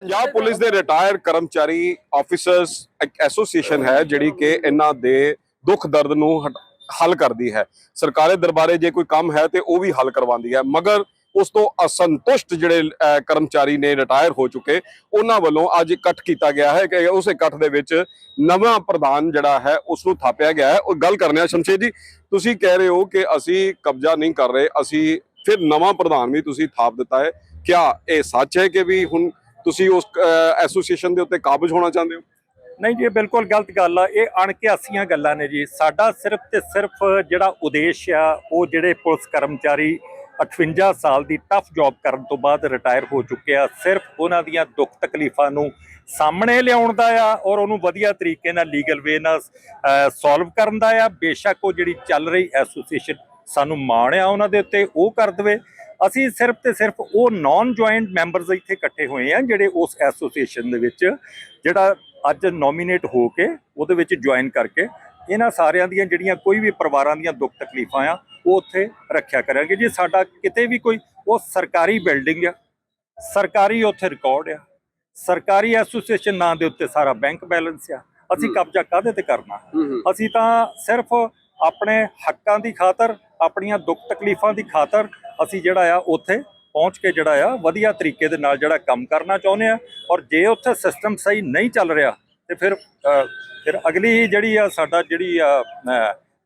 Punjab police ਦੇ retire ਕਰਮਚਾਰੀ officers ਇੱਕ ਐਸੋਸੀਏਸ਼ਨ ਹੈ, ਜਿਹੜੀ ਕਿ ਇਹਨਾਂ ਦੇ ਦੁੱਖ ਦਰਦ ਨੂੰ ਹਟ- ਹੱਲ ਕਰਦੀ ਹੈ। ਸਰਕਾਰੀ ਦਰਬਾਰੇ ਜੇ ਕੋਈ ਕੰਮ ਹੈ, ਤੇ ਉਹ ਵੀ ਹੱਲ ਕਰਵਾਉਂਦੀ ਹੈ। ਮਗਰ ਉਸ ਤੋਂ ਅਸੰਤੁਸ਼ਟ ਜਿਹੜੇ ਕਰਮਚਾਰੀ ਨੇ ਰਿਟਾਇਰ ਹੋ ਚੁੱਕੇ, ਉਹਨਾਂ ਵੱਲੋਂ ਅੱਜ ਇਕੱਠ ਕੀਤਾ ਗਿਆ ਹੈ ਕਿ ਉਸ ਇਕੱਠ ਦੇ ਵਿੱਚ ਨਵਾਂ ਪ੍ਰਧਾਨ ਜਿਹੜਾ ਹੈ, ਉਸ ਨੂੰ ਥਾਪਿਆ ਗਿਆ ਹੈ। ਉਹ ਗੱਲ ਕਰਨੇ ਆ ਸ਼ਮਸ਼ੇਰ ਜੀ, ਤੁਸੀਂ ਕਹਿ ਰਹੇ ਹੋ ਕਿ ਅਸੀਂ ਕਬਜ਼ਾ ਨਹੀਂ ਕਰ ਰਹੇ, ਅਸੀਂ ਫਿਰ ਨਵਾਂ ਪ੍ਰਧਾਨ ਵੀ ਤੁਸੀਂ ਥਾਪ ਦਿੱਤਾ ਹੈ। ਕਿਆ ਇਹ ਸੱਚ ਹੈ ਕਿ ਵੀ ਹੁਣ ਤੁਸੀਂ ਉਸ ਐਸੋਸੀਏਸ਼ਨ ਦੇ ਉੱਤੇ ਕਾਬਜ ਹੋਣਾ ਚਾਹੁੰਦੇ ਹੋ? ਨਹੀਂ ਜੀ ਬਿਲਕੁਲ ਗਲਤ ਗੱਲ ਆ। ਇਹ ਅਣਕਿਆਸੀਆਂ ਗੱਲਾਂ ਨੇ ਜੀ। ਸਾਡਾ ਸਿਰਫ ਤੇ ਸਿਰਫ ਜਿਹੜਾ ਉਦੇਸ਼ ਆ, ਉਹ ਜਿਹੜੇ ਪੁਲਿਸ ਕਰਮਚਾਰੀ 58 ਸਾਲ ਦੀ ਟਫ ਜੌਬ ਕਰਨ ਤੋਂ ਬਾਅਦ ਰਿਟਾਇਰ ਹੋ ਚੁੱਕੇ ਆ, ਸਿਰਫ ਉਹਨਾਂ ਦੀਆਂ ਦੁੱਖ ਤਕਲੀਫਾਂ ਨੂੰ ਸਾਹਮਣੇ ਲਿਆਉਣ ਦਾ ਆ ਔਰ ਉਹਨੂੰ ਵਧੀਆ ਤਰੀਕੇ ਨਾਲ ਲੀਗਲ ਵੇ ਨਾਲ ਸੋਲਵ ਕਰਨ ਦਾ ਆ। ਬੇਸ਼ੱਕ ਉਹ ਜਿਹੜੀ ਚੱਲ ਰਹੀ ਐਸੋਸੀਏਸ਼ਨ ਸਾਨੂੰ ਮਾਣ ਆ ਉਹਨਾਂ ਦੇ ਉੱਤੇ, ਉਹ ਕਰ ਦਵੇ। ਅਸੀਂ ਸਿਰਫ ਤੇ ਸਿਰਫ ਉਹ ਨਾਨ ਜੁਆਇੰਟ ਮੈਂਬਰਸ ਇੱਥੇ ਇਕੱਠੇ ਹੋਏ ਆ ਜਿਹੜੇ ਉਸ ਐਸੋਸੀਏਸ਼ਨ ਦੇ ਵਿੱਚ ਜਿਹੜਾ ਅੱਜ ਨੋਮੀਨੇਟ ਹੋ ਕੇ ਉਹਦੇ ਵਿੱਚ ਜੁਆਇਨ ਕਰਕੇ ਇਹਨਾਂ ਸਾਰਿਆਂ ਦੀਆਂ ਜਿਹੜੀਆਂ ਕੋਈ ਵੀ ਪਰਿਵਾਰਾਂ ਦੀਆਂ ਦੁੱਖ ਤਕਲੀਫਾਂ ਆ ਉਹ ਉੱਥੇ ਰੱਖਿਆ ਕਰਾਂਗੇ। ਜੀ ਸਾਡਾ ਕਿਤੇ ਵੀ ਕੋਈ ਉਹ ਸਰਕਾਰੀ ਬਿਲਡਿੰਗ ਆ ਸਰਕਾਰੀ ਉੱਥੇ ਰਿਕਾਰਡ ਆ ਸਰਕਾਰੀ ਐਸੋਸੀਏਸ਼ਨ ਨਾਂ ਦੇ ਉੱਤੇ ਸਾਰਾ ਬੈਂਕ ਬੈਲੈਂਸ ਆ ਅਸੀਂ। ਕਬਜ਼ਾ ਕਾਹਦੇ ਤੇ ਕਰਨਾ? ਅਸੀਂ ਤਾਂ ਸਿਰਫ ਆਪਣੇ ਹੱਕਾਂ ਦੀ ਖਾਤਰ ਆਪਣੀਆਂ ਦੁੱਖ ਤਕਲੀਫਾਂ ਦੀ ਖਾਤਰ ਅਸੀਂ ਜਿਹੜਾ ਆ ਉੱਥੇ ਪਹੁੰਚ ਕੇ ਜਿਹੜਾ ਆ ਵਧੀਆ ਤਰੀਕੇ ਦੇ ਨਾਲ ਜਿਹੜਾ ਕੰਮ ਕਰਨਾ ਚਾਹੁੰਦੇ ਆ। ਔਰ ਜੇ ਉੱਥੇ ਸਿਸਟਮ ਸਹੀ ਨਹੀਂ ਚੱਲ ਰਿਹਾ, ਤੇ ਫਿਰ ਫਿਰ ਅਗਲੀ ਜਿਹੜੀ ਆ ਸਾਡਾ ਜਿਹੜੀ ਆ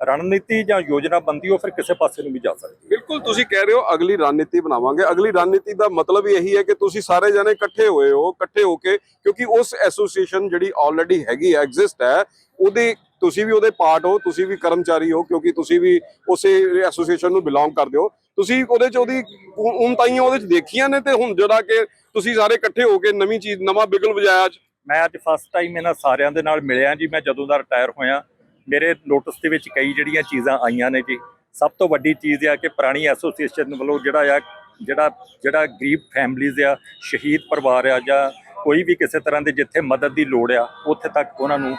ਰਣਨੀਤੀ ਜਾਂ ਯੋਜਨਾ ਬੰਦੀ ਉਹ ਫਿਰ ਕਿਸੇ ਪਾਸੇ ਨੂੰ ਵੀ ਜਾ ਸਕਦੀ। ਬਿਲਕੁਲ ਤੁਸੀਂ ਕਹਿ ਰਹੇ ਹੋ, ਅਗਲੀ ਰਣਨੀਤੀ ਬਣਾਵਾਂਗੇ। ਅਗਲੀ ਰਣਨੀਤੀ ਦਾ ਮਤਲਬ ਇਹੀ ਹੈ ਕਿ ਤੁਸੀਂ ਸਾਰੇ ਜਣੇ ਇਕੱਠੇ ਹੋਏ ਹੋ, ਇਕੱਠੇ ਹੋ ਕੇ, ਕਿਉਂਕਿ ਉਸ ਐਸੋਸੀਏਸ਼ਨ ਜਿਹੜੀ ਆਲਰੇਡੀ ਹੈਗੀ ਹੈ ਐਗਜ਼ਿਸਟ ਹੈ, ਉਹਦੇ ਤੁਸੀਂ ਵੀ ਉਹਦੇ ਪਾਰਟ ਹੋ, ਤੁਸੀਂ ਵੀ ਕਰਮਚਾਰੀ ਹੋ, ਕਿਉਂਕਿ ਤੁਸੀਂ ਵੀ ਉਸੇ ਐਸੋਸੀਏਸ਼ਨ ਨੂੰ ਬਿਲੋਂਗ ਕਰਦੇ ਹੋ। ਤੁਸੀਂ ਉਹਦੇ ਚ ਉਹਦੀ ਉਮਤਾਈਆਂ ਉਹਦੇ ਚ ਦੇਖੀਆਂ ਨੇ ਤੇ ਹੁਣ ਜਿਹੜਾ ਕਿ ਤੁਸੀਂ ਸਾਰੇ ਇਕੱਠੇ ਹੋ ਕੇ ਨਵੀਂ ਚੀਜ਼, ਨਵਾਂ ਬਿਗਲ ਵਜਾਇਆ ਮੈਂ ਅੱਜ ਫਸਟ ਟਾਈਮ ਇਹਨਾਂ ਸਾਰਿਆਂ ਦੇ ਨਾਲ ਮਿਲਿਆ ਜੀ, ਮੈਂ ਜਦੋਂ ਦਾ ਰਿਟਾਇਰ ਹੋਇਆ, ਮੇਰੇ ਨੋਟਿਸ ਦੇ ਵਿੱਚ ਕਈ ਜਿਹੜੀਆਂ ਚੀਜ਼ਾਂ ਆਈਆਂ ਨੇ ਜੀ। ਸਭ ਤੋਂ ਵੱਡੀ ਚੀਜ਼ ਆ ਕਿ ਪੁਰਾਣੀ ਐਸੋਸੀਏਸ਼ਨ ਵੱਲੋਂ ਜਿਹੜਾ ਆ, ਜਿਹੜਾ ਜਿਹੜਾ ਗਰੀਬ ਫੈਮਲੀਜ਼ ਆ, ਸ਼ਹੀਦ ਪਰਿਵਾਰ ਆ ਜਾਂ ਕੋਈ ਵੀ ਕਿਸੇ ਤਰ੍ਹਾਂ ਦੇ ਜਿੱਥੇ ਮਦਦ ਦੀ ਲੋੜ ਆ, ਉੱਥੇ ਤੱਕ ਉਹਨਾਂ ਨੂੰ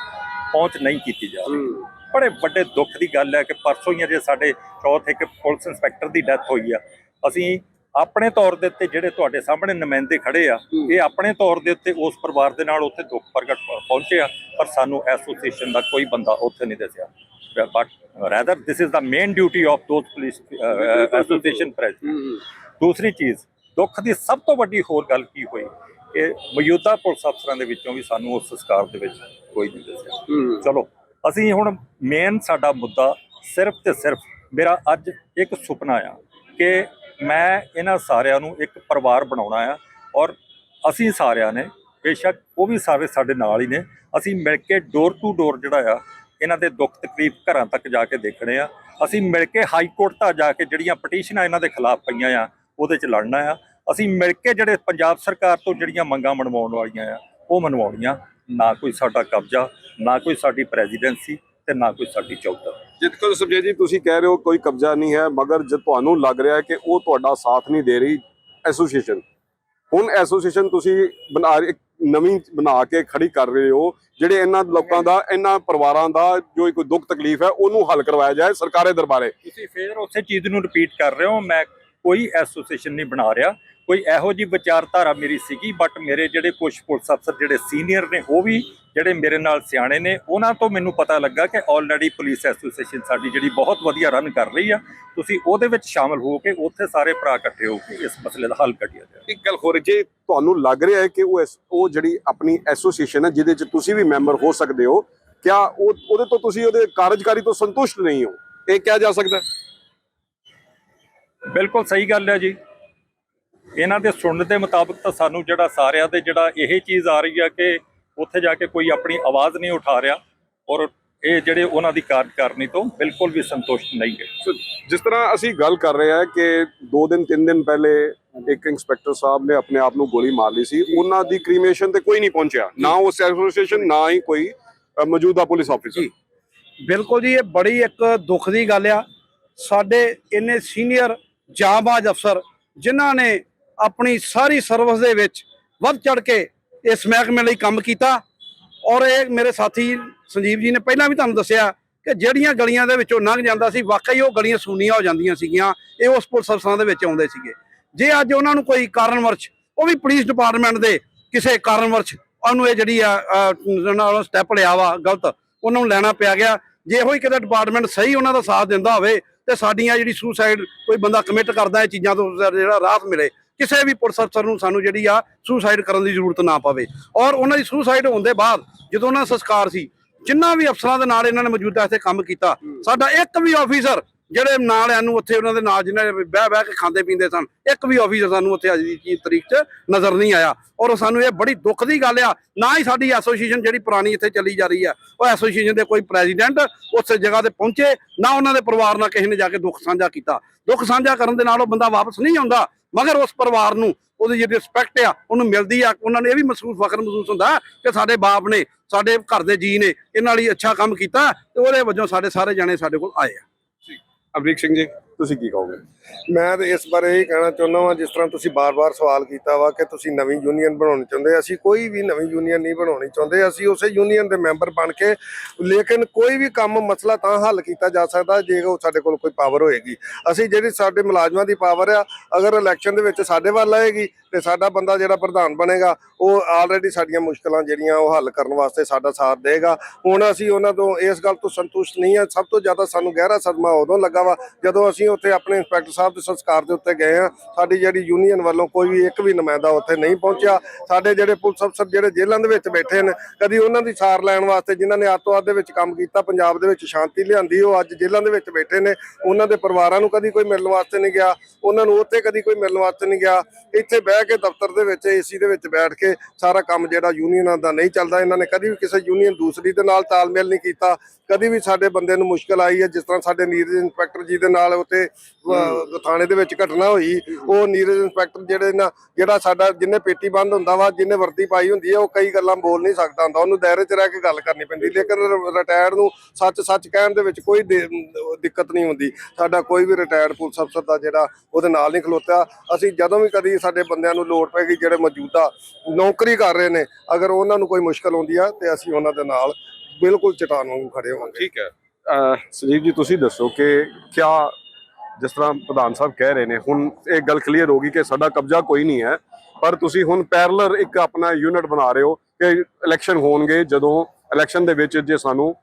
ਪਹੁੰਚ ਨਹੀਂ ਕੀਤੀ ਜਾ ਰਹੀ। ਬੜੇ ਵੱਡੇ ਦੁੱਖ ਦੀ ਗੱਲ ਹੈ ਕਿ ਪਰਸੋਂ ਹੀ ਜੇ ਸਾਡੇ ਚੌਥ ਇੱਕ ਪੁਲਿਸ ਇੰਸਪੈਕਟਰ ਦੀ ਡੈਥ ਹੋਈ ਆ। ਅਸੀਂ ਆਪਣੇ ਤੌਰ ਦੇ ਉੱਤੇ ਜਿਹੜੇ ਤੁਹਾਡੇ ਸਾਹਮਣੇ ਨੁਮਾਇੰਦੇ ਖੜੇ ਆ। ਇਹ ਆਪਣੇ ਤੌਰ ਦੇ ਉੱਤੇ ਉਸ ਪਰਿਵਾਰ ਦੇ ਨਾਲ ਉੱਥੇ ਦੁੱਖ ਪ੍ਰਗਟ ਪਹੁੰਚੇ ਆ ਪਰ ਸਾਨੂੰ ਐਸੋਸੀਏਸ਼ਨ ਦਾ ਕੋਈ ਬੰਦਾ ਉੱਥੇ ਨਹੀਂ ਦੱਸਿਆ। But rather this is the main duty of those police association president ਦੂਸਰੀ ਚੀਜ਼ ਦੁੱਖ ਦੀ ਸਭ ਤੋਂ ਵੱਡੀ ਹੋਰ ਗੱਲ ਕੀ ਹੋਈ? ਕਿ ਮੌਜੂਦਾ ਪੁਲਿਸ ਅਫਸਰਾਂ ਦੇ ਵਿੱਚੋਂ ਵੀ ਸਾਨੂੰ ਉਸ ਸੰਸਕਾਰ ਦੇ ਵਿੱਚ ਕੋਈ ਨਹੀਂ ਦੱਸਿਆ। ਚਲੋ ਅਸੀਂ ਹੁਣ ਮੇਨ ਸਾਡਾ ਮੁੱਦਾ ਸਿਰਫ ਤੇ ਸਿਰਫ ਮੇਰਾ ਅੱਜ ਇੱਕ ਸੁਪਨਾ ਆ ਕਿ ਮੈਂ ਇਹਨਾਂ ਸਾਰਿਆਂ ਨੂੰ ਇੱਕ ਪਰਿਵਾਰ ਬਣਾਉਣਾ ਆ ਔਰ ਅਸੀਂ ਸਾਰਿਆਂ ਨੇ ਬੇਸ਼ੱਕ ਉਹ ਵੀ ਸਾਰੇ ਸਾਡੇ ਨਾਲ ਹੀ ਨੇ ਅਸੀਂ ਮਿਲ ਕੇ ਡੋਰ ਟੂ ਡੋਰ ਜਿਹੜਾ ਆ ਇਹਨਾਂ ਦੇ ਦੁੱਖ ਤਕਲੀਫ ਘਰਾਂ ਤੱਕ ਜਾ ਕੇ ਦੇਖਣੇ ਆ। ਅਸੀਂ ਮਿਲ ਕੇ ਹਾਈ ਕੋਰਟ ਤੱਕ ਜਾ ਕੇ ਜਿਹੜੀਆਂ ਪਟੀਸ਼ਨਾਂ ਇਹਨਾਂ ਦੇ ਖਿਲਾਫ ਪਈਆਂ ਆ ਉਹਦੇ 'ਚ ਲੜਨਾ ਆ। ਅਸੀਂ ਮਿਲ ਕੇ ਜਿਹੜੇ ਪੰਜਾਬ ਸਰਕਾਰ ਤੋਂ ਜਿਹੜੀਆਂ ਮੰਗਾਂ ਮਨਵਾਉਣ ਵਾਲੀਆਂ ਆ ਉਹ ਮਨਵਾਉਣੀਆਂ। ਨਾ ਕੋਈ ਸਾਡਾ ਕਬਜ਼ਾ ਨਾ ਕੋਈ ਸਾਡੀ ਪ੍ਰੈਜ਼ੀਡੈਂਸੀ ਤੇ ਨਾ ਕੋਈ ਸਾਡੀ ਚੌਧਰ। ਜਿਤਕੋ ਸੁਭਜੇ ਜੀ ਤੁਸੀਂ ਕਹਿ ਰਹੇ ਹੋ ਕੋਈ ਕਬਜ਼ਾ ਨਹੀਂ ਹੈ ਮਗਰ ਜਦ ਤੁਹਾਨੂੰ ਲੱਗ ਰਿਹਾ ਹੈ ਕਿ ਉਹ ਤੁਹਾਡਾ ਸਾਥ ਨਹੀਂ ਦੇ ਰਹੀ ਐਸੋਸੀਏਸ਼ਨ ਹੁਣ ਐਸੋਸੀਏਸ਼ਨ ਤੁਸੀਂ ਬਣਾ ਇੱਕ ਨਵੀਂ ਬਣਾ ਕੇ ਖੜੀ ਕਰ ਰਹੇ ਹੋ ਜਿਹੜੇ ਇਹਨਾਂ ਲੋਕਾਂ ਦਾ ਇਹਨਾਂ ਪਰਿਵਾਰਾਂ ਦਾ ਜੋ ਕੋਈ ਦੁੱਖ ਤਕਲੀਫ ਹੈ ਉਹਨੂੰ ਹੱਲ ਕਰਵਾਇਆ ਜਾਏ ਸਰਕਾਰੇ ਦਰਬਾਰੇ। ਤੁਸੀਂ ਫੇਰ ਉਸੇ ਚੀਜ਼ ਨੂੰ ਰਿਪੀਟ ਕਰ ਰਹੇ ਹੋ ਮੈਂ ਕੋਈ ਐਸੋਸੀਏਸ਼ਨ ਨਹੀਂ ਬਣਾ ਰਿਹਾ। ਕੋਈ ਇਹੋ ਜੀ ਵਿਚਾਰਧਾਰਾ ਮੇਰੀ ਸੀਗੀ ਬਟ ਮੇਰੇ ਜਿਹੜੇ ਕੁਝ ਪੁਲਿਸ ਅਫਸਰ ਜਿਹੜੇ ਸੀਨੀਅਰ ਨੇ ਉਹ ਵੀ ਜਿਹੜੇ ਮੇਰੇ ਨਾਲ ਸਿਆਣੇ ਨੇ ਉਹਨਾਂ ਤੋਂ ਮੈਨੂੰ ਪਤਾ ਲੱਗਾ ਕਿ ਆਲਰੇਡੀ ਪੁਲਿਸ ਐਸੋਸੀਏਸ਼ਨ ਸਾਡੀ ਜਿਹੜੀ ਬਹੁਤ ਵਧੀਆ ਰਨ ਕਰ ਰਹੀ ਆ। ਤੁਸੀਂ ਉਹਦੇ ਵਿੱਚ ਸ਼ਾਮਲ ਹੋ ਕੇ ਉੱਥੇ ਸਾਰੇ ਭਰਾ ਇਕੱਠੇ ਹੋ ਕੇ ਇਸ ਮਸਲੇ ਦਾ ਹੱਲ ਕੱਢਿਆ ਜਾਵੇ ਇੱਕ ਗੱਲ ਹੋਰ ਜੇ ਤੁਹਾਨੂੰ ਲੱਗ ਰਿਹਾ ਹੈ ਕਿ ਉਹ ਉਹ ਜਿਹੜੀ ਆਪਣੀ ਐਸੋਸੀਏਸ਼ਨ ਹੈ ਜਿਹਦੇ ਚ ਤੁਸੀਂ ਵੀ ਮੈਂਬਰ ਹੋ ਸਕਦੇ ਹੋ ਕਿਆ ਉਹ ਉਹਦੇ ਤੋਂ ਤੁਸੀਂ ਉਹਦੇ ਕਾਰਜਕਾਰੀ ਤੋਂ ਸੰਤੁਸ਼ਟ ਨਹੀਂ ਹੋ? ਇਹ ਕਿਹਾ ਜਾ ਸਕਦਾ ਬਿਲਕੁਲ ਸਹੀ ਗੱਲ ਹੈ ਜੀ। ਇਹਨਾਂ ਦੇ ਸੁਣਨ ਦੇ ਮੁਤਾਬਕ ਤਾਂ ਸਾਨੂੰ ਜਿਹੜਾ ਸਾਰਿਆਂ ਦੇ ਜਿਹੜਾ ਇਹ ਚੀਜ਼ ਆ ਰਹੀ ਆ ਕਿ ਉੱਥੇ ਜਾ ਕੇ ਕੋਈ ਆਪਣੀ ਆਵਾਜ਼ ਨਹੀਂ ਉਠਾ ਰਿਹਾ ਔਰ ਇਹ ਜਿਹੜੇ ਉਹਨਾਂ ਦੀ ਕਾਰਜਕਾਰਨੀ ਤੋਂ ਬਿਲਕੁਲ ਵੀ ਸੰਤੁਸ਼ਟ ਨਹੀਂ ਹੈ। ਜਿਸ ਤਰ੍ਹਾਂ ਅਸੀਂ ਗੱਲ ਕਰ ਰਹੇ ਹਾਂ ਕਿ 2 ਦਿਨ 3 ਦਿਨ ਪਹਿਲੇ ਇੱਕ ਇੰਸਪੈਕਟਰ ਸਾਹਿਬ ਨੇ ਆਪਣੇ ਆਪ ਨੂੰ ਗੋਲੀ ਮਾਰ ਲਈ ਸੀ। ਉਹਨਾਂ ਦੀ ਕ੍ਰੀਮੇਸ਼ਨ ਤੇ ਕੋਈ ਨਹੀਂ ਪਹੁੰਚਿਆ। ਨਾ ਉਸ ਐਸੋਸੀਏਸ਼ਨ ਨਾ ਹੀ ਕੋਈ ਮੌਜੂਦਾ ਪੁਲਿਸ ਆਫੀਸਰ ਬਿਲਕੁਲ ਜੀ ਇਹ ਬੜੀ ਇੱਕ ਦੁੱਖ ਦੀ ਗੱਲ ਆ। ਸਾਡੇ ਇੰਨੇ ਸੀਨੀਅਰ ਜਾਂਬਾਜ਼ ਅਫਸਰ ਜਿਨ੍ਹਾਂ ਨੇ ਆਪਣੀ ਸਾਰੀ ਸਰਵਿਸ ਦੇ ਵਿੱਚ ਵੱਧ ਚੜ ਕੇ ਇਸ ਮਹਿਕਮੇ ਲਈ ਕੰਮ ਕੀਤਾ। ਔਰ ਇਹ ਮੇਰੇ ਸਾਥੀ ਸੰਜੀਵ ਜੀ ਨੇ ਪਹਿਲਾਂ ਵੀ ਤੁਹਾਨੂੰ ਦੱਸਿਆ ਕਿ ਜਿਹੜੀਆਂ ਗਲੀਆਂ ਦੇ ਵਿੱਚੋਂ ਲੰਘ ਜਾਂਦਾ ਸੀ, ਵਾਕਈ ਉਹ ਗਲੀਆਂ ਸੂਨੀਆਂ ਹੋ ਜਾਂਦੀਆਂ ਸੀਗੀਆਂ, ਇਹ ਉਸ ਪੁਲਿਸ ਅਫਸਰਾਂ ਦੇ ਵਿੱਚ ਆਉਂਦੇ ਸੀਗੇ। ਜੇ ਅੱਜ ਉਹਨਾਂ ਨੂੰ ਕੋਈ ਕਾਰਨ ਵਰਚ ਉਹ ਵੀ ਪੁਲਿਸ ਡਿਪਾਰਟਮੈਂਟ ਦੇ ਕਿਸੇ ਕਾਰਨ ਕਾਰਨਵਰਸ਼, ਉਹਨੂੰ ਇਹ ਜਿਹੜੀ ਆ ਨਾਲ ਸਟੈਪ ਲਿਆ ਵਾ, ਗਲਤ, ਉਹਨਾਂ ਨੂੰ ਲੈਣਾ ਪਿਆ ਗਿਆ। ਜੇ ਇਹੋ ਕਿਤੇ ਡਿਪਾਰਟਮੈਂਟ ਸਹੀ ਉਹਨਾਂ ਦਾ ਸਾਥ ਦਿੰਦਾ ਹੋਵੇ ਤੇ ਸਾਡੀਆਂ ਜਿਹੜੀ ਸੁਸਾਈਡ ਕੋਈ ਬੰਦਾ ਕਮਿਟ ਕਰਦਾ, ਇਹ ਚੀਜ਼ਾਂ ਤੋਂ ਜਿਹੜਾ ਰਾਹਤ ਮਿਲੇ ਕਿਸੇ ਵੀ ਪੁਲਿਸ ਅਫਸਰ ਨੂੰ ਸਾਨੂੰ ਜਿਹੜੀ ਆ ਸੁਸਾਈਡ ਕਰਨ ਦੀ ਜ਼ਰੂਰਤ ਨਾ ਪਵੇ। ਔਰ ਉਹਨਾਂ ਦੀ ਸੁਸਾਈਡ ਹੋਣ ਦੇ ਬਾਅਦ ਜਦੋਂ ਉਹਨਾਂ ਦਾ ਸੰਸਕਾਰ ਸੀ, ਜਿੰਨਾ ਵੀ ਅਫਸਰਾਂ ਦੇ ਨਾਲ ਇਹਨਾਂ ਨੇ ਮੌਜੂਦਾ ਇੱਥੇ ਕੰਮ ਕੀਤਾ, ਸਾਡਾ ਇੱਕ ਵੀ ਆਫੀਸਰ ਜਿਹੜੇ ਨਾਲ ਇਹਨੂੰ ਉੱਥੇ ਉਹਨਾਂ ਦੇ ਨਾਲ ਜਿਹਨਾਂ ਨੇ ਬਹਿ ਬਹਿ ਕੇ ਖਾਂਦੇ ਪੀਂਦੇ ਸਨ, ਇੱਕ ਵੀ ਆਫੀਸਰ ਸਾਨੂੰ ਉੱਥੇ ਅੱਜ ਦੀ ਤਰੀਕ 'ਚ ਨਜ਼ਰ ਨਹੀਂ ਆਇਆ। ਔਰ ਸਾਨੂੰ ਇਹ ਬੜੀ ਦੁੱਖ ਦੀ ਗੱਲ ਆ, ਨਾ ਹੀ ਸਾਡੀ ਐਸੋਸੀਏਸ਼ਨ ਜਿਹੜੀ ਪੁਰਾਣੀ ਇੱਥੇ ਚੱਲੀ ਜਾ ਰਹੀ ਆ, ਉਹ ਐਸੋਸੀਏਸ਼ਨ ਦੇ ਕੋਈ ਪ੍ਰੈਜ਼ੀਡੈਂਟ ਉਸ ਜਗ੍ਹਾ ਤੇ ਪਹੁੰਚੇ, ਨਾ ਉਹਨਾਂ ਦੇ ਪਰਿਵਾਰ ਨਾਲ ਕਿਸੇ ਨੇ ਜਾ ਕੇ ਦੁੱਖ ਸਾਂਝਾ ਕੀਤਾ। ਦੁੱਖ ਸਾਂਝਾ ਕਰਨ ਦੇ ਨਾਲ ਉਹ ਬੰਦਾ ਵਾਪਸ ਨਹੀਂ ਆਉਂਦਾ ਮਗਰ ਉਸ ਪਰਿਵਾਰ ਨੂੰ ਉਹਦੀ ਜਿਹੜੀ ਰਿਸਪੈਕਟ ਆ, ਉਹਨੂੰ ਮਿਲਦੀ ਆ, ਉਹਨਾਂ ਨੂੰ ਇਹ ਵੀ ਮਹਿਸੂਸ, ਫਖਰ ਮਹਿਸੂਸ ਹੁੰਦਾ ਕਿ ਸਾਡੇ ਬਾਪ ਨੇ, ਸਾਡੇ ਘਰ ਦੇ ਜੀ ਨੇ, ਇਹਨਾਂ ਲਈ ਅੱਛਾ ਕੰਮ ਕੀਤਾ ਤੇ ਉਹਦੇ ਵਜੋਂ ਸਾਡੇ ਸਾਰੇ ਜਾਣੇ ਸਾਡੇ ਕੋਲ ਆਏ ਆ। ਅਮਰੀਕ ਸਿੰਘ ਜੀ। ਤੁਸੀਂ ਕੀ ਕਹੋਗੇ? ਮੈਂ ਤਾਂ ਇਸ ਬਾਰੇ ਇਹ ਕਹਿਣਾ ਚਾਹੁੰਦਾ ਹਾਂ ਜਿਸ ਤਰ੍ਹਾਂ ਤੁਸੀਂ ਬਾਰ-ਬਾਰ ਸਵਾਲ ਕੀਤਾ ਵਾ ਕਿ ਤੁਸੀਂ ਨਵੀਂ ਯੂਨੀਅਨ ਬਣਾਉਣੀ ਚਾਹੁੰਦੇ ਅਸੀਂ ਕੋਈ ਵੀ ਨਵੀਂ ਯੂਨੀਅਨ ਨਹੀਂ ਬਣਾਉਣੀ ਚਾਹੁੰਦੇ, ਅਸੀਂ ਉਸੇ ਯੂਨੀਅਨ ਦੇ ਮੈਂਬਰ ਬਣ ਕੇ, ਲੇਕਿਨ ਕੋਈ ਵੀ ਕੰਮ ਮਸਲਾ ਤਾਂ ਹੱਲ ਕੀਤਾ ਜਾ ਸਕਦਾ ਜੇ ਉਹ ਸਾਡੇ ਕੋਲ ਕੋਈ ਪਾਵਰ ਹੋਏਗੀ। ਅਸੀਂ ਜਿਹੜੀ ਸਾਡੇ ਮੁਲਾਜ਼ਮਾਂ ਦੀ ਪਾਵਰ ਆ, ਅਗਰ ਇਲੈਕਸ਼ਨ ਦੇ ਵਿੱਚ ਸਾਡੇ ਵੱਲ ਆਏਗੀ ਤੇ ਸਾਡਾ ਬੰਦਾ ਜਿਹੜਾ ਪ੍ਰਧਾਨ ਬਣੇਗਾ, ਉਹ ਆਲਰੇਡੀ ਸਾਡੀਆਂ ਮੁਸ਼ਕਲਾਂ ਜਿਹੜੀਆਂ ਉਹ ਹੱਲ ਕਰਨ ਵਾਸਤੇ ਸਾਡਾ ਸਾਥ ਦੇਗਾ। ਹੁਣ ਅਸੀਂ ਉਹਨਾਂ ਤੋਂ ਇਸ ਗੱਲ ਤੋਂ ਸੰਤੁਸ਼ਟ ਨਹੀਂ ਹਾਂ ਸਭ ਤੋਂ ਜ਼ਿਆਦਾ ਸਾਨੂੰ ਗਹਿਰਾ ਸਦਮਾ ਉਦੋਂ ਲੱਗਾ ਵਾ ਜਦੋਂ ਅਸੀਂ ਉੱਥੇ ਆਪਣੇ ਇੰਸਪੈਕਟਰ ਸਾਹਿਬ ਦੇ ਸੰਸਕਾਰ ਦੇ ਉੱਤੇ ਗਏ ਆ ਸਾਡੀ ਜਿਹੜੀ ਯੂਨੀਅਨ ਵੱਲੋਂ ਕੋਈ ਵੀ ਇੱਕ ਵੀ ਨੁਮਾਇੰਦਾ ਉੱਥੇ ਨਹੀਂ ਪਹੁੰਚਿਆ। ਸਾਡੇ ਜਿਹੜੇ ਪੁਲਿਸ ਅਫਸਰ ਜਿਹੜੇ ਜੇਲ੍ਹਾਂ ਦੇ ਵਿੱਚ ਬੈਠੇ ਨੇ, ਕਦੀ ਉਹਨਾਂ ਦੀ ਸਾਰ ਲੈਣ ਵਾਸਤੇ ਜਿਨ੍ਹਾਂ ਨੇ ਆਤੋਆਦ ਦੇ ਵਿੱਚ ਕੰਮ ਕੀਤਾ, ਪੰਜਾਬ ਦੇ ਵਿੱਚ ਸ਼ਾਂਤੀ ਲਿਆਂਦੀ, ਉਹ ਅੱਜ ਜੇਲ੍ਹਾਂ ਦੇ ਵਿੱਚ ਬੈਠੇ ਨੇ। ਉਹਨਾਂ ਦੇ ਪਰਿਵਾਰਾਂ ਨੂੰ ਕਦੀ ਕੋਈ ਮਿਲਣ ਵਾਸਤੇ ਨਹੀਂ ਗਿਆ। ਉਹਨਾਂ ਨੂੰ ਉੱਥੇ ਕਦੀ ਕੋਈ ਮਿਲਣ ਵਾਸਤੇ ਨਹੀਂ ਗਿਆ। ਇੱਥੇ ਬਹਿ ਕੇ ਦਫ਼ਤਰ ਦੇ ਵਿੱਚ, ਏਸੀ ਦੇ ਵਿੱਚ ਬੈਠ ਕੇ ਸਾਰਾ ਕੰਮ ਜਿਹੜਾ ਯੂਨੀਅਨਾਂ ਦਾ ਨਹੀਂ ਚੱਲਦਾ। ਇਹਨਾਂ ਨੇ ਕਦੀ ਵੀ ਕਿਸੇ ਯੂਨੀਅਨ ਦੂਸਰੀ ਦੇ ਨਾਲ ਤਾਲਮੇਲ ਨਹੀਂ ਕੀਤਾ। ਕਦੀ ਵੀ ਸਾਡੇ ਬੰਦੇ ਨੂੰ ਮੁਸ਼ਕਲ ਆਈ ਹੈ, ਜਿਸ ਤਰ੍ਹਾਂ ਸਾਡੇ ਨੀਰਜ, ਇੰਸਪੈਕਟਰ ਜੀ ਦੇ ਨਾਲ ਉੱਥੇ ਅਹ, ਥਾਣੇ ਦੇ ਵਿੱਚ ਘਟਨਾ ਹੋਈ। ਉਹ ਨੀਰਜ ਇੰਸਪੈਕਟਰ ਜਿਹੜੇ ਨਾ ਜਿਹੜਾ ਸਾਡਾ ਜਿੰਨੇ ਪੇਟੀ ਬੰਦ ਹੁੰਦਾ ਵਾ ਜਿੰਨੇ ਵਰਦੀ ਪਾਈ ਹੁੰਦੀ ਹੈ ਉਹ ਕਈ ਗੱਲਾਂ ਬੋਲ ਨਹੀਂ ਸਕਦਾ ਹੁੰਦਾ। ਉਹਨੂੰ ਦਾਇਰੇ 'ਚ ਰਹਿ ਕੇ ਗੱਲ ਕਰਨੀ ਪੈਂਦੀ। ਲੇਕਿਨ ਰਿਟਾਇਰਡ ਨੂੰ ਸੱਚ ਸੱਚ ਕਹਿਣ ਦੇ ਵਿੱਚ ਕੋਈ ਦਿੱਕਤ ਨਹੀਂ ਹੁੰਦੀ। ਸਾਡਾ ਕੋਈ ਵੀ ਰਿਟਾਇਰਡ ਪੁਲਿਸ ਅਫਸਰ ਦਾ ਜਿਹੜਾ ਉਹਦੇ ਨਾਲ ਨਹੀਂ ਖਲੋਤਾ। ਅਸੀਂ ਜਦੋਂ ਵੀ ਕਦੀ ਸਾਡੇ ਬੰਦਿਆਂ ਨੂੰ ਲੋੜ ਪੈਗੀ ਜਿਹੜੇ ਮੌਜੂਦਾ ਨੌਕਰੀ ਕਰ ਰਹੇ ਨੇ ਅਗਰ ਉਹਨਾਂ ਨੂੰ ਕੋਈ ਮੁਸ਼ਕਲ ਆਉਂਦੀ ਆ ਤੇ ਅਸੀਂ ਉਹਨਾਂ ਦੇ ਨਾਲ ਬਿਲਕੁਲ ਚਟਾਨ ਵਾਂਗੂ ਖੜੇ ਹੋਵਾਂਗੇ। ਠੀਕ ਹੈ। ਅਹ ਸੰਜੀਵ ਜੀ ਤੁਸੀਂ ਦੱਸੋ ਕਿ ਕਿਆ ਜਿਸ ਤਰ੍ਹਾਂ ਪ੍ਰਧਾਨ ਸਾਹਿਬ ਕਹਿ ਰਹੇ ਨੇ ਹੁਣ ਇਹ ਗੱਲ ਕਲੀਅਰ ਹੋ ਗਈ ਕਿ ਸਾਡਾ ਕਬਜ਼ਾ ਕੋਈ ਨਹੀਂ ਹੈ ਪਰ ਤੁਸੀਂ ਹੁਣ ਪੈਰਲਰ ਇੱਕ ਆਪਣਾ ਯੂਨਿਟ ਬਣਾ ਰਹੇ ਹੋ ਕਿ ਇਲੈਕਸ਼ਨ ਹੋਣਗੇ ਜਦੋਂ ਇਲੈਕਸ਼ਨ ਦੇ ਵਿੱਚ ਜੇ ਸਾਨੂੰ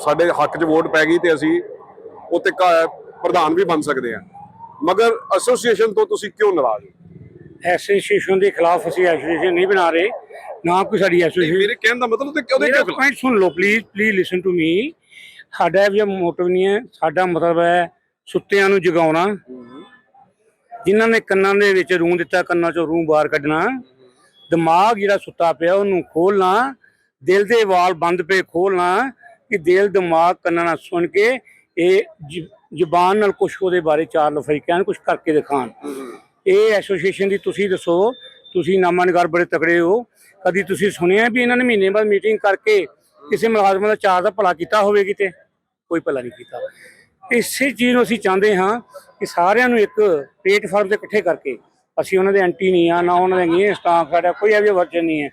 ਸਾਡੇ ਹੱਕ 'ਚ ਵੋਟ ਪੈ ਗਈ ਤੇ ਅਸੀਂ ਉੱਤੇ ਪ੍ਰਧਾਨ ਵੀ ਬਣ ਸਕਦੇ ਹਾਂ। ਮਗਰ ਐਸੋਸੀਏਸ਼ਨ ਤੋਂ ਤੁਸੀਂ ਕਿਉਂ ਨਾਰਾਜ਼ ਹੋ? ਐਸੋਸੀਏਸ਼ਨ ਦੇ ਖਿਲਾਫ ਅਸੀਂ ਐਸੋਸੀਏਸ਼ਨ ਨਹੀਂ ਬਣਾ ਰਹੇ ਨਾ ਕੋਈ ਸਾਡੀ ਐਸੋਸੀਏਸ਼ਨ ਮੇਰੇ ਕਹਿਣ ਦਾ ਮਤਲਬ ਤੇ ਉਹਦੇ ਕਿਉਂ ਪੁਆਇੰਟ ਸੁਣ ਲਓ please please listen to me ਸਾਡਾ ਵੀ ਮੋਟਿਵ ਨਹੀਂ ਹੈ ਸਾਡਾ ਮਤਲਬ ਹੈ ਸੁੱਤਿਆਂ ਨੂੰ ਜਗਾਉਣਾ। ਜਿਨ੍ਹਾਂ ਨੇ ਕੰਨਾਂ ਦੇ ਵਿੱਚ ਰੂੰ ਦਿੱਤਾ, ਕੰਨਾਂ ਚੋਂ ਰੂੰ ਬਾਹਰ ਕੱਢਣਾ। ਦਿਮਾਗ ਜਿਹੜਾ ਸੁੱਤਾ ਪਿਆ, ਉਹਨੂੰ ਖੋਲਣਾ ਦਿਲ ਦੇ ਵਾਲ ਬੰਦ ਪਏ ਖੋਲਣਾ ਕਿ ਦਿਲ, ਦਿਮਾਗ, ਕੰਨਾਂ ਨਾਲ ਸੁਣ ਕੇ ਇਹ ਜ਼ੁਬਾਨ ਨਾਲ ਕੁਝ ਉਹਦੇ ਬਾਰੇ ਚਾਰ ਲਫ਼ਜ਼ ਕਹਿਣ ਕੁਝ ਕਰਕੇ ਦਿਖਾਣ। ਇਹ ਐਸੋਸੀਏਸ਼ਨ ਦੀ ਤੁਸੀਂ ਦੱਸੋ, ਤੁਸੀਂ ਨਾਮਾਨਗਰ ਬੜੇ ਤਕੜੇ ਹੋ। ਕਦੀ ਤੁਸੀਂ ਸੁਣਿਆ ਵੀ ਇਹਨਾਂ ਨੇ ਮਹੀਨੇ ਬਾਅਦ ਮੀਟਿੰਗ ਕਰਕੇ ਕਿਸੇ ਮੁਲਾਜ਼ਮ ਦਾ ਚਾਰ ਦਾ ਭਲਾ ਕੀਤਾ ਹੋਵੇ ਕਿਤੇ? ਕੋਈ ਭਲਾ ਨਹੀਂ ਕੀਤਾ। ਇਸੇ ਚੀਜ਼ ਨੂੰ ਅਸੀਂ ਚਾਹੁੰਦੇ ਹਾਂ ਕਿ ਸਾਰਿਆਂ ਨੂੰ ਇੱਕ ਪਲੇਟਫਾਰਮ ਤੇ ਇਕੱਠੇ ਕਰਕੇ ਅਸੀਂ ਉਹਨਾਂ ਦੇ ਐਂਟੀ ਨਹੀਂ ਆ, ਨਾ ਉਹਨਾਂ ਦੇ ਅਗੇਂਸਟ ਆ ਸਾਡਾ ਕੋਈ ਐਵੇਂ ਵਰਜਨ ਨਹੀਂ ਹੈ।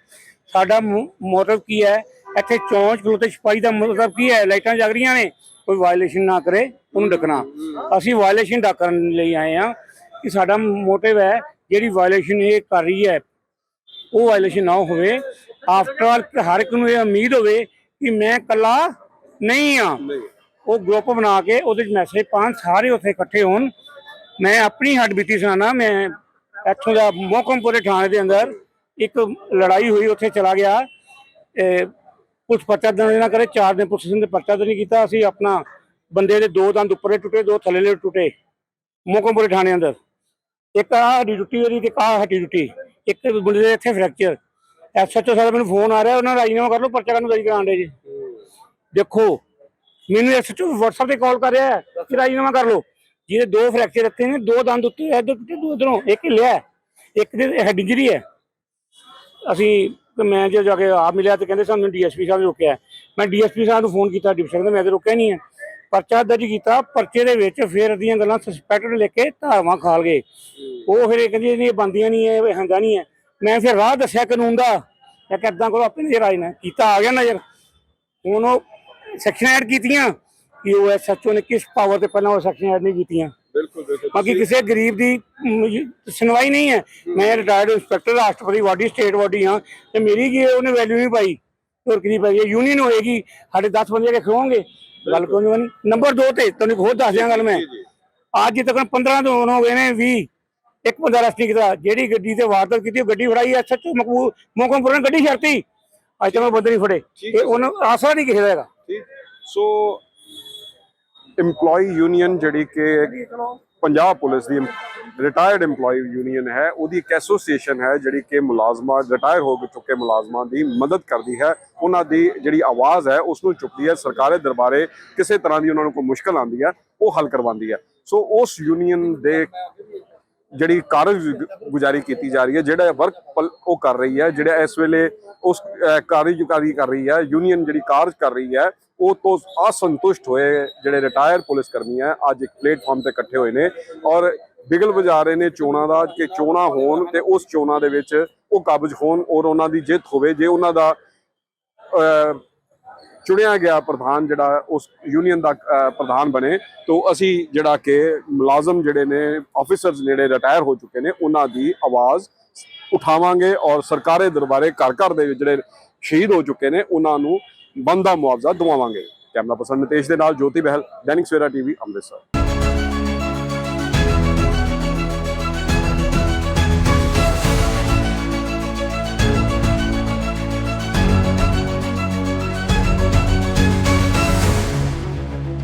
ਸਾਡਾ ਮੋਟਿਵ ਕੀ ਹੈ, ਇੱਥੇ ਚੌਂਚ ਖਲੋਤੇ ਸਿਪਾਹੀ ਦਾ ਮਤਲਬ ਕੀ ਹੈ, ਲਾਈਟਾਂ ਜਗ ਰਹੀਆਂ ਨੇ, ਕੋਈ ਵਾਇਲੇਸ਼ਨ ਨਾ ਕਰੇ, ਉਹਨੂੰ ਡੱਕਣਾ। ਅਸੀਂ ਵਾਇਲੇਸ਼ਨ ਡੱਕਣ ਲਈ ਆਏ ਹਾਂ ਕਿ ਸਾਡਾ ਮੋਟਿਵ ਹੈ, ਜਿਹੜੀ ਵਾਇਲੇਸ਼ਨ ਇਹ ਕਰ ਰਹੀ ਹੈ, ਉਹ ਵਾਇਲੇਸ਼ਨ ਨਾ ਹੋਵੇ। ਆਫਟਰ ਆਲ ਹਰ ਇੱਕ ਨੂੰ ਇਹ ਉਮੀਦ ਹੋਵੇ ਕਿ ਮੈਂ ਇਕੱਲਾ ਨਹੀਂ ਆ ਉਹ ਗਰੁੱਪ ਬਣਾ ਕੇ ਉਹਦੇ ਵਿੱਚ ਮੈਸੇਜ ਪਾਉਣ, ਸਾਰੇ ਉੱਥੇ ਇਕੱਠੇ ਹੋਣ। ਮੈਂ ਆਪਣੀ ਹੱਡ ਬੀਤੀ ਸੁਣਾਣਾ ਮੈਂ ਇੱਥੋਂ ਦਾ ਮੋਕਮਪੁਰੇ ਥਾਣੇ ਦੇ ਅੰਦਰ ਇੱਕ ਲੜਾਈ ਹੋਈ, ਉੱਥੇ ਚਲਾ ਗਿਆ। ਇਹ ਕੁਝ ਪਰਚਾ ਦਰਜ ਨਾ ਕਰੇ, ਚਾਰ ਦਿਨ ਪੁਲਿਸ ਨੇ ਪਰਚਾ ਦਰਜ ਨਹੀਂ ਕੀਤਾ। ਅਸੀਂ ਆਪਣਾ ਬੰਦੇ ਦੇ ਦੋ ਦੰਦ ਉੱਪਰੇ ਟੁੱਟੇ, ਦੋ ਥੱਲੇ ਟੁੱਟੇ ਮੋਕਮਪੁਰੇ ਥਾਣੇ ਅੰਦਰ। ਇੱਕ ਆ ਹੱਡੀ ਟੁੱਟੀ ਉਹਦੀ ਤੇ ਇੱਕ ਆ ਹੱਡੀ ਟੁੱਟੀ ਇੱਕ ਮੁੰਡੇ ਦੇ ਇੱਥੇ ਫ੍ਰੈਕਚਰ ਐਸਐਚਓ ਸਾਹਿਬ ਮੈਨੂੰ ਫੋਨ ਆ ਰਿਹਾ, ਉਹਨਾਂ ਦਾ ਰਾਜੀਨਾਮਾ ਕਰ ਲਓ, ਪਰਚਾ ਕਰਨ ਦਰਜ ਕਰਾਉਣ ਦੇ ਜੀ। ਦੇਖੋ ਮੈਨੂੰ ਐਸਐਚਓ WhatsApp ਤੇ ਕਾਲ ਕਰ ਰਿਹਾ ਹੈ ਕਿ ਰਾਜੀਨਾਮਾ ਕਰ ਲਓ। ਜਿਹਦੇ ਦੋ ਫ੍ਰੈਕਚਰ ਇੱਥੇ ਨੇ, ਦੋ ਦੰਦ ਉੱਤੇ ਇੱਧਰ ਟੁੱਟੇ ਦੋ ਇੱਧਰੋਂ, ਇੱਕ ਹਿੱਲਿਆ ਇੱਕ ਦੇ ਹੈਡ ਇੰਜਰੀ ਹੈ। ਅਸੀਂ ਤੇ ਮੈਂ ਜਦੋਂ ਜਾ ਕੇ ਆਪ ਮਿਲਿਆ ਤੇ ਕਹਿੰਦੇ ਸਾਨੂੰ ਡੀਐਸਪੀ ਸਾਹਿਬ ਨੇ ਰੋਕਿਆ ਹੈ। ਮੈਂ ਡੀਐਸਪੀ ਸਾਹਿਬ ਨੂੰ ਫੋਨ ਕੀਤਾ, ਡਿਪਟੀ ਸਾਹਿਬ ਮੈਂ ਤੇ ਰੋਕਿਆ ਨਹੀਂ ਹੈ। ਪਰਚਾ ਦਰਜ ਕੀਤਾ, ਪਰਚੇ ਦੇ ਵਿੱਚ ਫਿਰ ਅਦੀਆਂ ਗੱਲਾਂ ਸਸਪੈਕਟਡ ਲਿਖ ਕੇ ਧਾਰਵਾਂ ਖਾਲ ਗਏ। ਉਹ ਫਿਰ ਇਹ ਕਹਿੰਦੀ ਨਹੀਂ ਇਹ ਬੰਦੀਆਂ ਨਹੀਂ ਹੈ ਹੰਗਾ ਨਹੀਂ ਹੈ। ਮੈਂ ਫਿਰ ਰਾਹ ਦੱਸਿਆ ਕਾਨੂੰਨ ਦਾ। ਮੈਂ ਕਿਦਾਂ ਕਰੋ ਆਪਣੇ ਨਜ਼ਰ ਆਈ ਨਾ ਕੀਤਾ, ਆ ਗਿਆ ਨਜ਼ਰ। ਹੁਣ ਉਹ ਸੈਕਸ਼ਨ ਐਡ ਕੀਤੀਆਂ ਕਿ ਉਹ ਐਸਐਚਓ ਨੇ ਕਿਸ ਪਾਵਰ ਤੇ ਪਹਿਲਾਂ ਉਹ ਸੈਕਸ਼ਨ ਐਡ ਨਹੀਂ ਕੀਤੀਆਂ। ਬਿਲਕੁਲ ਬਿਲਕੁਲ। ਬਾਕੀ ਕਿਸੇ ਗਰੀਬ ਦੀ ਮ, ਸੁਣਵਾਈ ਨਹੀਂ ਹੈ। ਮੈਂ ਰਿਟਾਇਰਡ ਇੰਸਪੈਕਟਰ ਰਾਸ਼ਟਰਪਤੀ ਬਾਡੀ ਸਟੇਟ ਬਾਡੀ ਹਾਂ ਤੇ ਮੇਰੀ ਕੀ ਹੈ, ਉਹਨੇ ਵੈਲਿਊ ਨਹੀਂ ਪਾਈ। ਹੋਰ ਕਿਹਦੀ ਪਾਈ ਯੂਨੀਅਨ ਹੋਏਗੀ। ਸਾਡੇ 10 ਬੰਦੇ ਕੇ ਖਲੋਣਗੇ ਗੱਲ ਕੋਈ ਨਹੀਂ ਨੰਬਰ 2 ਤੇ ਤੁਹਾਨੂੰ ਹੋਰ ਦੱਸ ਦਿਆਂ ਗੱਲ ਮੈਂ। ਅੱਜ ਤੱਕ 15 ਤੋਂ ਹੋ ਗਏ ਨੇ 20 ਇੱਕ ਬੰਦਾ ਰਸਤੀ ਕੀਤਾ। ਜਿਹੜੀ ਗੱਡੀ ਤੇ ਵਾਰਦਾਤ ਕੀਤੀ ਉਹ ਗੱਡੀ ਫੜਾਈ ਐ ਸੱਚ ਮਕਬੂਲ ਮੋਕਮਪੁਰ ਨੇ ਗੱਡੀ ਛੱਡਤੀ। ਅੱਜ ਤੱਕ ਉਹ ਬੰਦੇ ਨਹੀਂ ਫੜੇ। ਠੀਕ ਹੈ ਇਹ ਉਹਨਾਂ ਆਸਰਾ ਨਹੀਂ ਕਿਸੇ ਦਾ ਹੈਗਾ। ਠੀਕ ਸੋ EMPLOYE ਯੂਨੀਅਨ ਜਿਹੜੀ ਕਿ ਪੰਜਾਬ ਪੁਲਿਸ ਦੀ ਰਿਟਾਇਰਡ EMPLOYE ਯੂਨੀਅਨ ਹੈ, ਉਹਦੀ ਇੱਕ ਐਸੋਸੀਏਸ਼ਨ ਹੈ ਜਿਹੜੀ ਕਿ ਮੁਲਾਜ਼ਮਾਂ ਰਿਟਾਇਰ ਹੋ ਚੁੱਕੇ ਮੁਲਾਜ਼ਮਾਂ ਦੀ ਮਦਦ ਕਰਦੀ ਹੈ। ਉਹਨਾਂ ਦੀ ਜਿਹੜੀ ਆਵਾਜ਼ ਹੈ, ਉਸ ਨੂੰ ਚੁੱਕਦੀ ਹੈ। ਸਰਕਾਰੀ ਦਰਬਾਰੇ ਕਿਸੇ ਤਰ੍ਹਾਂ ਦੀ ਉਹਨਾਂ ਨੂੰ ਕੋਈ ਮੁਸ਼ਕਲ ਆਉਂਦੀ ਹੈ, ਉਹ ਹੱਲ ਕਰਵਾਉਂਦੀ ਹੈ। ਸੋ ਉਸ ਯੂਨੀਅਨ ਦੇ ਜਿਹੜੀ ਕਾਰਜ ਗੁਜ਼ਾਰੀ ਕੀਤੀ ਜਾ ਰਹੀ ਹੈ, ਜਿਹੜਾ ਵਰਕ ਉਹ ਕਰ ਰਹੀ ਹੈ, ਜਿਹੜਾ ਇਸ ਵੇਲੇ ਉਸ ਅਹ, ਕਾਰਜਕਾਰੀ ਕਰ ਰਹੀ ਹੈ ਯੂਨੀਅਨ ਜਿਹੜੀ ਕਾਰਜ ਕਰ ਰਹੀ ਹੈ ਉਹ ਤੋਂ ਅਸੰਤੁਸ਼ਟ ਹੋਏ ਜਿਹੜੇ ਰਿਟਾਇਰ ਪੁਲਿਸ ਕਰਮੀ ਹੈ ਅੱਜ ਇੱਕ ਪਲੇਟਫਾਰਮ ਤੇ ਇਕੱਠੇ ਹੋਏ ਨੇ ਔਰ ਬਿਗਲ ਵਜਾ ਰਹੇ ਨੇ ਚੋਣਾਂ ਦਾ ਕਿ ਚੋਣਾਂ ਹੋਣ ਤੇ ਉਸ ਚੋਣਾਂ ਦੇ ਵਿੱਚ ਉਹ ਕਾਬਜ ਹੋਣ ਔਰ ਉਹਨਾਂ ਦੀ ਜਿੱਤ ਹੋਵੇ ਜੇ ਉਹਨਾਂ ਦਾ ਚੁਣਿਆ ਗਿਆ ਪ੍ਰਧਾਨ ਜਿਹੜਾ ਉਸ ਯੂਨੀਅਨ ਦਾ ਪ੍ਰਧਾਨ ਬਣੇ ਤੋਂ ਅਸੀਂ ਜਿਹੜਾ ਕਿ ਮੁਲਾਜ਼ਮ ਜਿਹੜੇ ਨੇ ਆਫੀਸਰਸ ਜਿਹੜੇ ਰਿਟਾਇਰ ਹੋ ਚੁੱਕੇ ਨੇ ਉਹਨਾਂ ਦੀ ਆਵਾਜ਼ ਉਠਾਵਾਂਗੇ ਔਰ ਸਰਕਾਰੀ ਦਰਬਾਰੇ ਘਰ ਘਰ ਦੇ ਵਿੱਚ ਜਿਹੜੇ ਸ਼ਹੀਦ ਹੋ ਚੁੱਕੇ ਨੇ, ਉਹਨਾਂ ਨੂੰ ਬੰਦਾ ਮੁਆਵਜ਼ਾ ਦਿਵਾਵਾਂਗੇ। ਕੈਮਰਾ ਪਰਸਨ ਨਿਤੇਸ਼ ਦੇ ਨਾਲ ਜੋਤੀ ਬਹਿਲ, ਦੈਨਿਕ ਸਵੇਰਾ ਟੀਵੀ, ਅੰਮ੍ਰਿਤਸਰ।